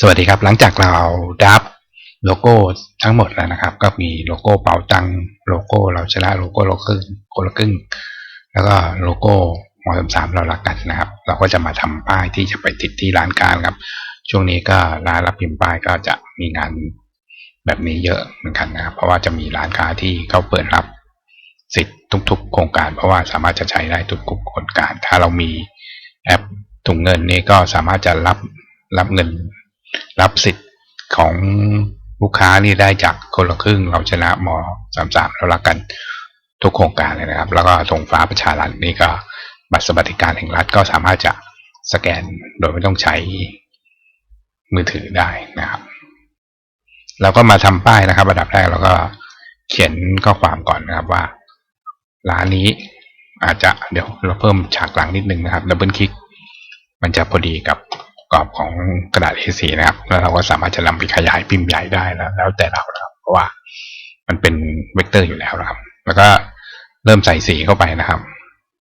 สวัสดีครับ หลังจากเราดับโลโก้ทั้งหมดแล้วนะครับ ก็มีโลโก้เป๋าตังโลโก้เราชนะโลโก้โลครึ่งคนละครึ่งแล้วก็โลโก้มอสสามเรารักกันนะครับ เราก็จะมาทำป้ายที่จะไปติดที่ร้านกาครับ ช่วงนี้ก็ร้านรับพิมพ์ป้ายก็จะมีงานแบบนี้เยอะเหมือนกันนะครับ เพราะว่าจะมีร้านค้าที่เขาเปิดรับสิทธิ์ทุก ๆ โครงการ เพราะว่าสามารถจะใช้ได้ทุกโครงการ ถ้าเรามีแอปถุงเงินนี่ก็สามารถจะรับรับเงิน รับสิทธิ์ของลูกค้านี่ได้จากคนละครึ่ง เราชนะมสามสามเรารักกันทุกโครงการเลยนะครับ แล้วก็ธงฟ้าประชารัฐนี่ก็บัตรสวัสดิการแห่งรัฐก็สามารถจะสแกนโดยไม่ต้องใช้มือถือได้นะครับเราก็มาทำป้ายนะครับระดับแรกเราก็เขียนข้อความก่อนนะครับว่า ร้านนี้อาจจะเดี๋ยวเราเพิ่มฉากหลังนิดนึงนะครับดับเบิลคลิกมันจะพอดีกับ กรอบของกระดาษ A4 นะครับ แล้วเราก็สามารถจะนำไปขยายพิมพ์ใหญ่ได้แล้วแล้วแต่เรานะครับเพราะว่ามันเป็นเวกเตอร์อยู่แล้วนะครับ แล้วก็เริ่มใส่สีเข้าไปนะครับ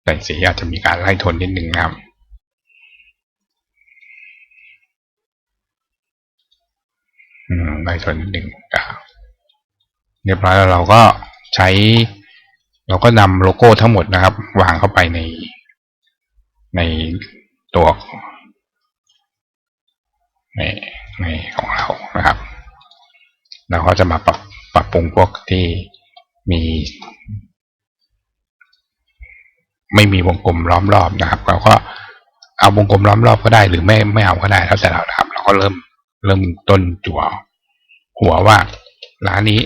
ใส่สีอาจจะมีการไล่โทนนิดนึงนะครับไล่โทนนิดนึงครับเรียบร้อยแล้วเราก็ใช้ เราก็นำโลโก้ทั้งหมดนะครับ วางเข้าไปในในตัว นในของเรานะครับ เราก็จะมาปรับปรับปรุงพวกที่มี ไม่มีวงกลมล้อมรอบนะครับเราก็เอาวงกลมล้อมรอบก็ได้หรือไม่ไม่เอาก็ได้แล้วแต่เรานะครับ เราก็เริ่มเริ่มต้นจั่วหัวว่าร้านนี้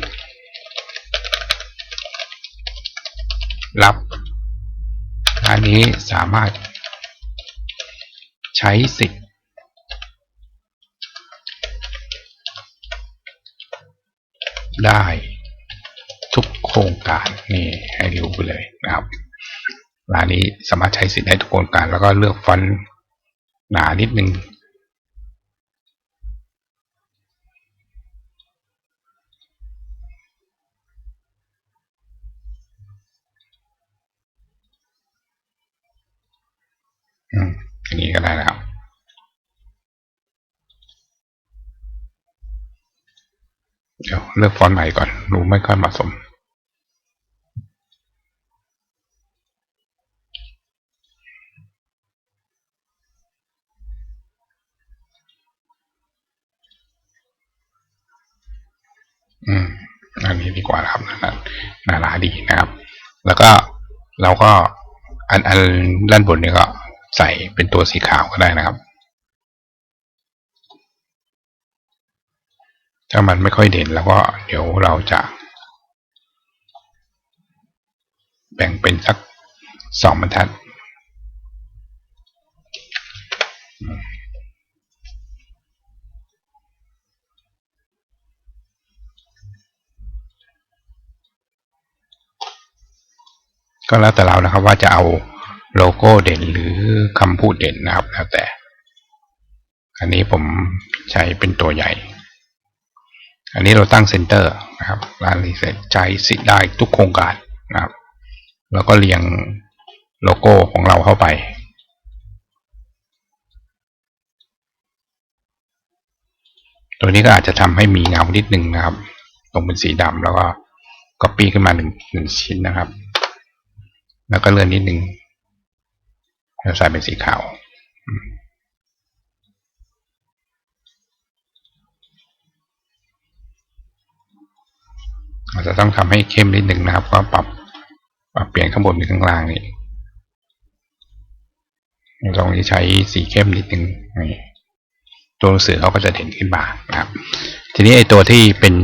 รับร้านนี้สามารถใช้สิทธิ์ ได้ทุกโครงการนี่ให้รู้ไปเลยนะครับร้านนี้สามารถใช้สิทธิ์ได้ทุกโครงการแล้วก็เลือกฟอนต์หนานิดนึงอืมอนี้ก็ได้นะครับ เดี๋ยวเลือกฟอนต์ใหม่ก่อนดูไม่ค่อยเหมาะสม อืม อันนี้ดีกว่าครับนานาราดีนะครับ แล้วก็เราก็อันอันด้านบนนี้ก็ใส่เป็นตัวสีขาวก็ได้นะครับ ถ้ามันไม่ค่อยเด่นแล้วก็เดี๋ยวเราจะ แบ่งเป็นสักสองบรรทัด ก็แล้วแต่เรานะครับว่าจะเอาโลโก้เด่นหรือคำพูดเด่นนะครับแล้วแต่ อันนี้ผมใช้เป็นตัวใหญ่ อันนี้เราตั้งเซนเตอร์นะครับร้านรีเซ็ตใช้สิทธิ์ได้ทุกโครงการนะครับ แล้วก็เรียงโลโก้ของเราเข้าไป ตัวนี้ก็อาจจะทำให้มีเงานิดนึงนะครับ ตรงเป็นสีดำแล้วก็ก๊อปปี้ขึ้นมาหนึ่งหนึ่งชิ้นนะครับ แล้วก็เลื่อนนิดนึงแล้วใส่เป็นสีขาว อาจจะต้องทำให้เข้มนิดหนึ่งนะครับ ก็ปรับปรับเปลี่ยนข้างบนเป็นข้างล่างนี่ตรงใช้สีเข้มนิดหนึ่งนี่ตัวหนังสือเขาก็จะเด่นขึ้นมานะครับ ทีนี้ไอ้ตัวที่เป็น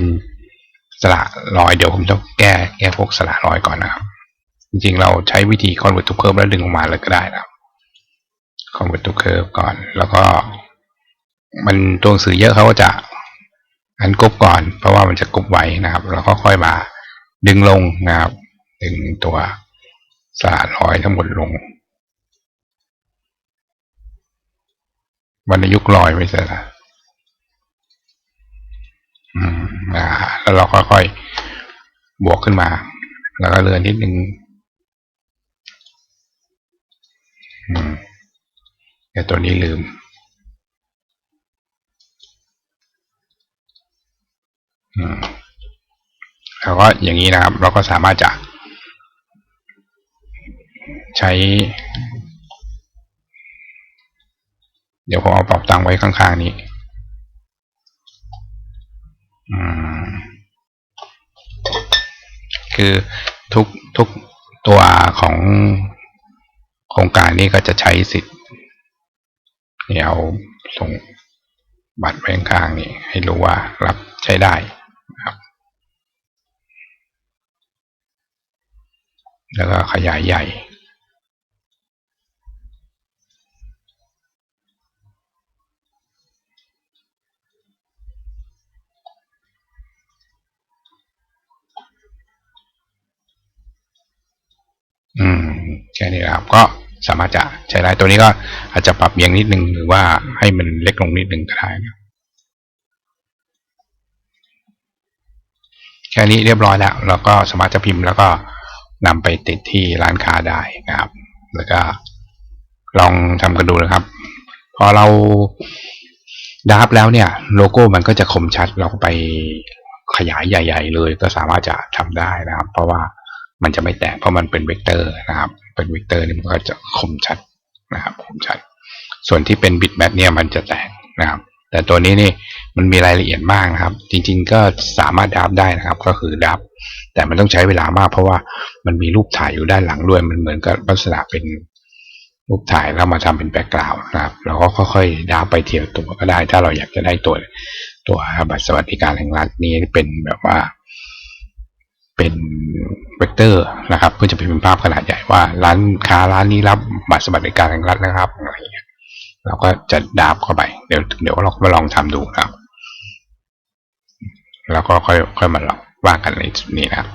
สระรอยเดี๋ยวผมต้องแก้แก้พวกสระรอยก่อนนะครับ จริงๆเราใช้วิธี convert to curve แล้วดึงออกมาเลยก็ได้นะครับ convert to curve ก่อน แล้วก็ มันตัวหนังสือเยอะเขาก็จะ อันกบก่อน เพราะว่ามันจะกบไว้นะครับ แล้วก็ค่อยมาดึงลงนะครับ ดึงตัวสาดรอยทั้งหมดลงวรรณยุกต์รอยไม่ใช่ละอืมอ่าแล้วเราค่อยๆบวกขึ้นมา แล้วก็เลื่อนนิดนึงอืมแต่ตัวนี้ลืม อืม แล้วก็อย่างนี้นะครับ เราก็สามารถจะใช้ เดี๋ยวผมเอาเป๋าตังค์ไว้ข้างๆนี้คือทุกทุกตัวของโครงการนี้ก็จะใช้สิทธิ์เนี่ยเอาส่งบัตรไว้ข้างๆนี่ให้รู้ว่ารับใช้ได้ นะครับแล้วก็ขยายใหญ่ อืมแค่นี้นะครับ ก็สามารถจะใช้ได้ตัวนี้ก็อาจจะปรับเอียงนิดนึงหรือว่าให้มันเล็กลงนิดนึงก็ได้นะ แค่นี้เรียบร้อยแล้วแล้วก็สามารถจะพิมพ์แล้วก็นำไปติดที่ร้านค้าได้นะครับ แล้วก็ลองทำกันดูนะครับ พอเราดับแล้วเนี่ย โลโก้มันก็จะคมชัดเราไปขยายใหญ่ ๆ เลยก็สามารถจะทำได้นะครับ เพราะว่ามันจะไม่แตกเพราะมันเป็นเวกเตอร์นะครับ เป็นเวกเตอร์นี่มันก็จะคมชัดนะครับ คมชัด ส่วนที่เป็นบิตแมทเนี่ยมันจะแตกนะครับ แต่ตัวนี้นี่ มันมีรายละเอียดมากนะครับ จริงๆก็สามารถดับได้นะครับ ก็คือดับ แต่มันต้องใช้เวลามาก เพราะว่ามันมีรูปถ่ายอยู่ด้านหลังด้วยมันเหมือนกับลักษณะเป็นรูปถ่ายแล้วมาทำเป็นแบ็กกราวด์นะครับเราก็ค่อยๆดับไปเทียบตัวก็ได้ ถ้าเราอยากจะได้ตัวตัวบัตรสวัสดิการแห่งรัฐนี้เป็นแบบว่า เป็นเวกเตอร์นะครับ เพื่อจะเป็นภาพขนาดใหญ่ว่าร้านค้าร้านนี้รับบัตรสวัสดิการแห่งรัฐนะครับอะไรอย่างเงี้ยเราก็จะดาบเข้าไป เดี๋ยวเดี๋ยวเรามาลองทำดูนะครับ แล้วก็ค่อยค่อยมาลองว่ากันในจุดนี้นะ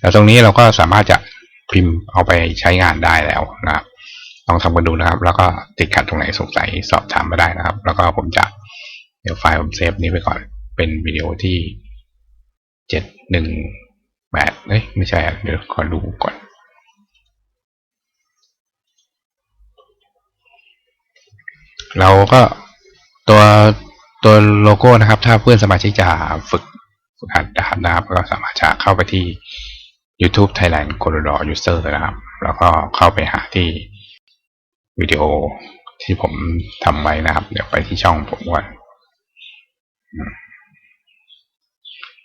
แล้วตรงนี้เราก็สามารถจะพิมพ์เอาไปใช้งานได้แล้วนะครับลองทำกันดูนะครับ แล้วก็ติดขัดตรงไหนสงสัยสอบถามมาได้นะครับ แล้วก็ผมจะเดี๋ยวไฟล์ผมเซฟนี้ไปก่อน เป็นวิดีโอที่เจ็ดหนึ่งแปดเอ้ยไม่ใช่เดี๋ยวขอดูก่อนเราก็ตัวตัวโลโก้นะครับ ถ้าเพื่อนสมาชิกจะฝึกึกหัดนะครับนะครับก็สามารถจะเข้าไปที่ YouTube Thailand Corridor User นะครับ แล้วก็เข้าไปหาที่วิดีโอที่ผมทำไว้นะครับ เดี๋ยวไปที่ช่องผมก่อน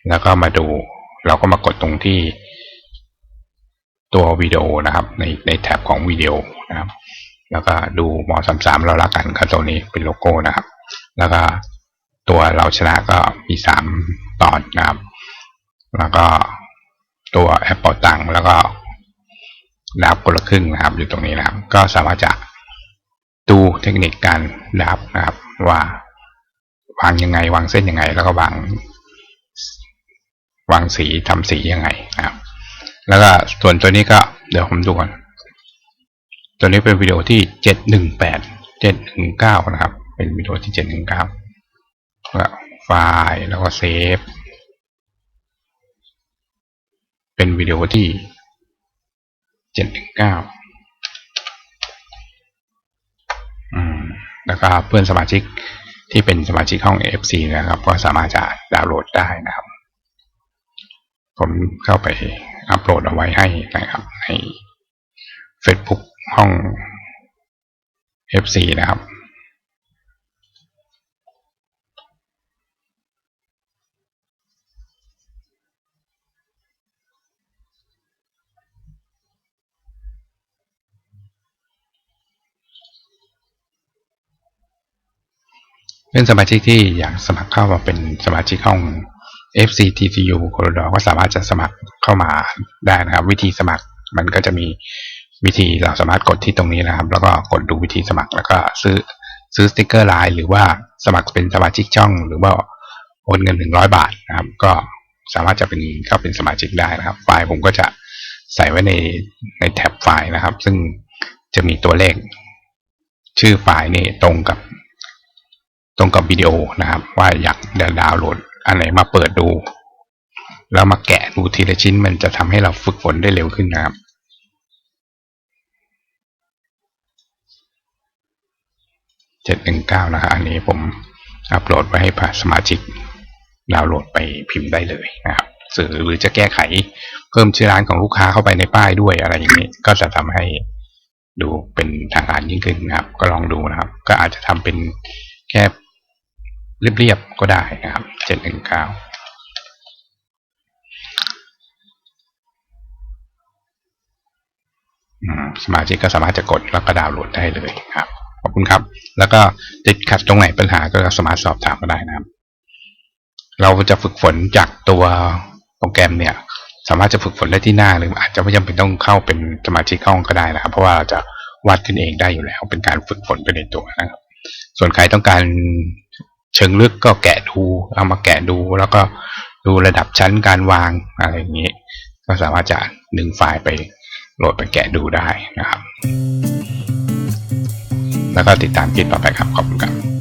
แล้วก็มาดู เราก็มากดตรงที่ตัววิดีโอนะครับ ในในแท็บของวิดีโอนะครับ แล้วก็ดูหมอสามสามเราละกันครับตัวนี้เป็นโลโก้นะครับ แล้วก็ ตัวเราชนะก็มีสามตอนนะครับ แล้วก็ตัวแอปเปิลตังแล้วก็ดับคนละครึ่งนะครับ อยู่ตรงนี้นะครับ ก็สามารถจะดูเทคนิคการดับนะครับ ว่าวางยังไง วางเส้นยังไง แล้วก็วางวางสีทำสียังไงนะครับ แล้วก็ส่วนตัวนี้ก็เดี๋ยวผมดูก่อนตัวนี้เป็นวิดีโอที่เจ็ดหนึ่งแปดเจ็ดหนึ่งเก้านะครับ เป็นวิดีโอที่เจ็ดหนึ่งเก้า ไฟล์แล้วก็เซฟ เป็นวิดีโอที่เจ็ดหนึ่งเก้าแล้วก็เพื่อนสมาชิกที่เป็นสมาชิกห้อง FC นะครับ ก็สามารถจะดาวน์โหลดได้นะครับ ผมเข้าไปอัปโหลดเอาไว้ให้นะครับ ใน Facebook ห้อง FC นะครับ เพื่อนสมาชิกที่อยากสมัครเข้ามาเป็นสมาชิกห้อง FCTTU Corridor ก็สามารถจะสมัครเข้ามาได้นะครับ วิธีสมัครมันก็จะมีวิธีเราสามารถกดที่ตรงนี้นะครับ แล้วก็กดดูวิธีสมัครแล้วก็ซื้อซื้อสติกเกอร์ไลน์หรือว่าสมัครเป็นสมาชิกช่อง หรือว่าโอนเงินหนึ่งร้อยบาทนะครับ ก็สามารถจะเป็นเข้าเป็นสมาชิกได้นะครับ ไฟล์ผมก็จะใส่ไว้ในในแท็บไฟล์นะครับ ซึ่งจะมีตัวเลข ชื่อไฟล์นี่ตรงกับ ตรงกับวิดีโอนะครับ ว่าอยากจะดาวน์โหลดอันไหนมาเปิดดู แล้วมาแกะดูทีละชิ้นมันจะทำให้เราฝึกฝนได้เร็วขึ้นนะครับเจ็ดหนึ่งเก้านะครับอันนี้ผมอัปโหลดไว้ให้สมาชิกดาวน์โหลดไปพิมพ์ได้เลยนะครับหรือหรือจะแก้ไขเพิ่มชื่อร้านของลูกค้าเข้าไปในป้ายด้วยอะไรอย่างนี้ ก็จะทำให้ดูเป็นทางการยิ่งขึ้นนะครับ ก็ลองดูนะครับ ก็อาจจะทำเป็นแค่ เรียบๆก็ได้นะครับเจ็ดหนึ่งเก้าสมาชิกก็สามารถจะกดแล้วก็ดาวน์โหลดได้เลยครับ ขอบคุณครับ แล้วก็ติดขัดตรงไหนปัญหาก็สามารถสอบถามมาได้นะครับ เราจะฝึกฝนจากตัวโปรแกรมเนี่ย สามารถจะฝึกฝนได้ที่หน้าหรืออาจจะไม่จำเป็นต้องเข้าเป็นสมาชิกห้องก็ได้นะครับ เพราะว่าเราจะวาดขึ้นเองได้อยู่แล้ว เป็นการฝึกฝนไปในตัวนะครับ ส่วนใครต้องการ เชิงลึกก็แกะดู เอามาแกะดูแล้วก็ดูระดับชั้นการวางอะไรอย่างนี้ ก็สามารถจะดึงไฟล์ไปโหลดไปแกะดูได้นะครับ แล้วก็ติดตามคลิปต่อไปครับ ขอบคุณครับ